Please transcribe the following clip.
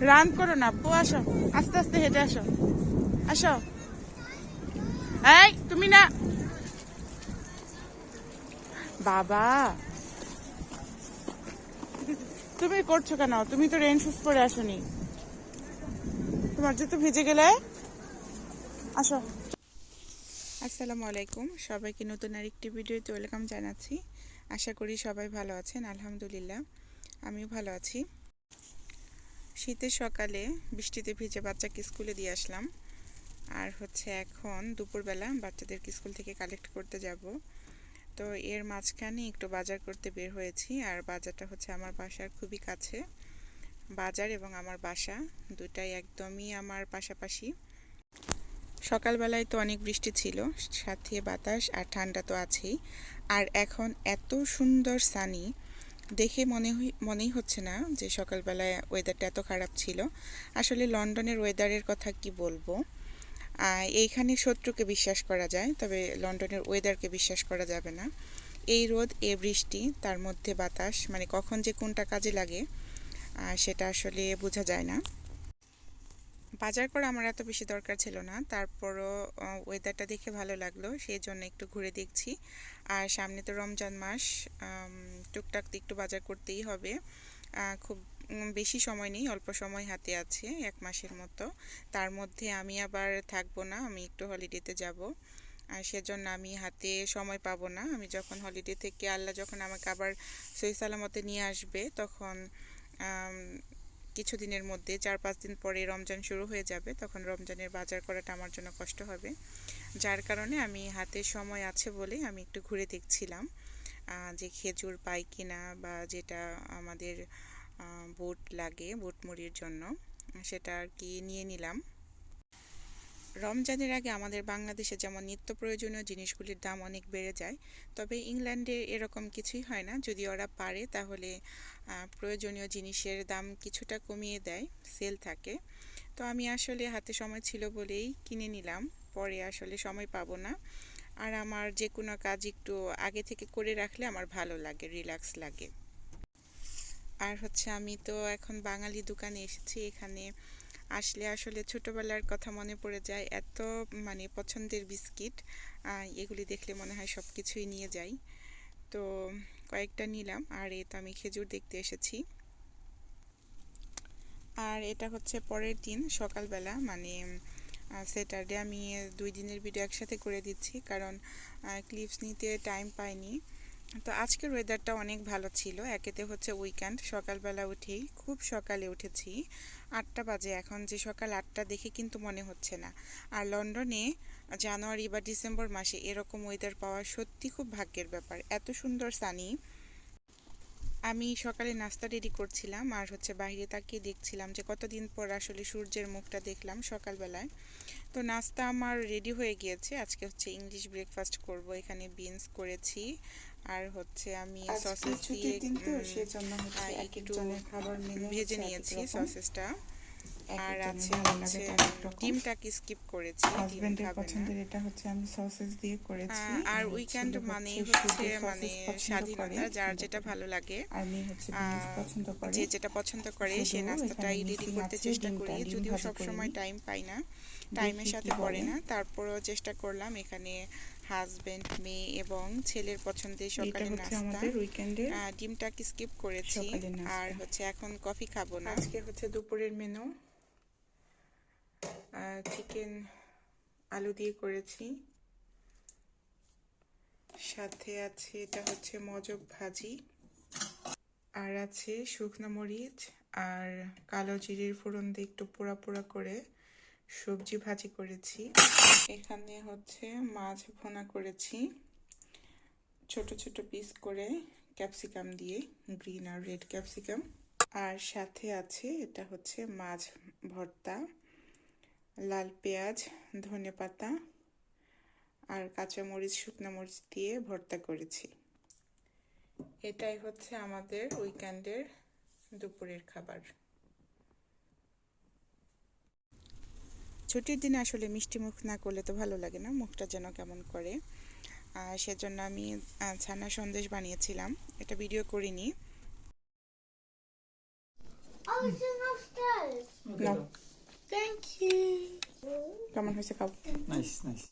Run করো না আপু আসো। আস্তে আস্তে হেঁটে আসো। আসো। এই, তুমি না। বাবা। তুমি করছ কেন? তুমি তো রেন শুজ পরে আসোনি। তোমার জুতো ভিজে গেলে? আসো। আসসালামু আলাইকুম। সবাইকে নতুন আরেকটি ভিডিওতে ওয়েলকাম জানাচ্ছি। আশা করি সবাই ভালো আছেন, আলহামদুলিল্লাহ। আমিও ভালো আছি। শীতের সকালে বৃষ্টিতে ভিজে বাচ্চাকে স্কুলে দিয়ে আসলাম। আর হচ্ছে এখন দুপুরবেলা বাচ্চাদেরকে স্কুল থেকে কালেক্ট করতে যাব। তো এর মাঝখানে একটু বাজার করতে বের হয়েছি। আর বাজারটা হচ্ছে আমার বাসার খুবই কাছে। বাজার এবং আমার বাসা দুটাই একদমই আমার পাশাপাশি। সকালবেলায় তো অনেক বৃষ্টি ছিল, সাথে বাতাস আর ঠান্ডা তো আছেই। আর এখন এত সুন্দর সানি দেখে মনে মনেই হচ্ছে না যে সকালবেলায় ওয়েদারটা এত খারাপ ছিল। আসলে লন্ডনের ওয়েদারের কথা কি বলব? এইখানে শত্রুকে বিশ্বাস করা যায়, তবে লন্ডনের ওয়েদারকে বিশ্বাস করা যাবে না। এই রোদ এ বৃষ্টি, তার মধ্যে বাতাস মানে কখন যে কোনটা কাজে লাগে সেটা আসলে বোঝা যায় না। বাজার করা আমার এত বেশি দরকার ছিল না। তারপরও ওয়েদারটা দেখে ভালো লাগল সেই জন্য একটু ঘুরে দেখছি। আর সামনে তো রমজান মাস টুকটাক একটু বাজার করতেই হবে। খুব বেশি সময় নেই, অল্প সময় হাতে আছে, এক মাসের মতো। তার মধ্যে আমি আবার থাকব না, আমি একটু হলিডেতে যাব। আর সেজন্য আমি হাতে সময় পাবো না। আমি যখন হলিডে থেকে আল্লাহ যখন আমাকে আবার সহি সালামতে নিয়ে আসবে, তখন কিছুদিনের মধ্যে চার পাঁচ দিন পরে রমজান শুরু হয়ে যাবে, তখন রমজানের বাজার করাটা আমার জন্য কষ্ট হবে। যার কারণে আমি হাতে সময় আছে বলে আমি একটু ঘুরে দেখছিলাম যে খেজুর পাই কিনা বা যেটা আমাদের বুট লাগে বুট মুড়ির জন্য, সেটা আর কি নিয়ে নিলাম। রমজানের আগে আমাদের বাংলাদেশে যেমন নিত্য প্রয়োজনীয় জিনিসগুলির দাম অনেক বেড়ে যায়, তবে ইংল্যান্ডে এরকম কিছুই হয় না। যদি ওরা পারে, তাহলে প্রয়োজনীয় জিনিসের দাম কিছুটা কমিয়ে দেয়, সেল থাকে। তো আমি আসলে হাতে সময় ছিল বলেই কিনে নিলাম, পরে আসলে সময় পাবো না। আর আমার যে কোনো কাজ একটু আগে থেকে করে রাখলে আমার ভালো লাগে, রিল্যাক্স লাগে। আর হচ্ছে আমি তো এখন বাঙালি দোকানে এসেছি, এখানে আসলে আসলে ছোটবেলার কথা মনে পড়ে যায়, এত মানে পছন্দের বিস্কিট এগুলি দেখলে মনে হয় সব কিছুই নিয়ে যাই। তো কয়েকটা নিলাম, আর এই তো আমি খেজুর দেখতে এসেছি। আর এটা হচ্ছে পরের দিন, সকালবেলা মানে স্যাটারডে আমি দুই দিনের ভিডিও একসাথে করে দিচ্ছি, কারণ ক্লিপস নিতে টাইম পাইনি। তো আজকের ওয়েদারটা অনেক ভালো ছিল। একেতে হচ্ছে উইকেন্ড সকালবেলা উঠেই খুব সকালে উঠেছি। আটটা বাজে এখন, যে সকাল আটটা দেখে কিন্তু মনে হচ্ছে না। আর লন্ডনে জানুয়ারি বা ডিসেম্বর মাসে এরকম ওয়েদার পাওয়া সত্যি খুব ভাগ্যের ব্যাপার। এত সুন্দর সানি আমি সকালে নাস্তা রেডি করছিলাম আর হচ্ছে বাইরে তাকিয়ে দেখছিলাম যে কতদিন পর আসলে সূর্যের মুখটা দেখলাম সকালবেলায়। তো নাস্তা আমার রেডি হয়ে গিয়েছে। আজকে হচ্ছে ইংলিশ ব্রেকফাস্ট করব। এখানে বিনস করেছি আর হচ্ছে আমি সসেস দিয়ে উম, সেজন্য হচ্ছে এক একটু একজনের খাবার মেনু ভেজে নিয়েছি। সসেসটা আর আছে হচ্ছে। ডিমটাকে স্কিপ করেছি হাজবেন্ডের পছন্দের এটা হচ্ছে আমি সসেস দিয়ে করেছি। আর উইকেন্ড মানে হচ্ছে মানে স্বাধীনতা যার যেটা ভালো লাগে। আর মেয়ে হচ্ছে পছন্দ করে। যে যেটা পছন্দ করে সে রেডি missing করতে চেষ্টা করি যদিও সব সময় টাইম পাই না। টাইমের সাথে পড়ে না তারপরও চেষ্টা করলাম এখানে হাজবেন্ড মেয়ে এবং ছেলের পছন্দের এটা সকালের নাস্তা। ডিমটাকে স্কিপ করেছি আর হচ্ছে এখন কফি খাব না। আজকে হচ্ছে দুপুরের মেনু চিকেন আলু দিয়ে করেছি। সাথে আছে এটা হচ্ছে মজক ভাজি। আর আছে শুকনো মরিচ আর কালো জিরের ফোড়ন দিয়ে একটু পোড়া পোড়া করে। সবজি ভাজি করেছি। এখানে হচ্ছে মাছ ভোনা করেছি। ছোট ছোট পিস করে ক্যাপসিকাম দিয়ে গ্রিন আর রেড ক্যাপসিকাম আর সাথে আছে এটা হচ্ছে মাছ ভর্তা, লাল পেঁয়াজ, ধনে পাতা আর কাঁচামরিচ, শুকনো মরিচ দিয়ে ভর্তা করেছি। এটাই হচ্ছে আমাদের উইকেন্ডের দুপুরের খাবার। ছুটির দিনে আসলে মিষ্টি মুখ না করলে তো ভালো লাগে না মুখটা যেন কেমন করে। আর সেজন্য আমি ছানা সন্দেশ বানিয়েছিলাম এটা ভিডিও করিনি। কেমন হয়েছে খাও? Nice nice.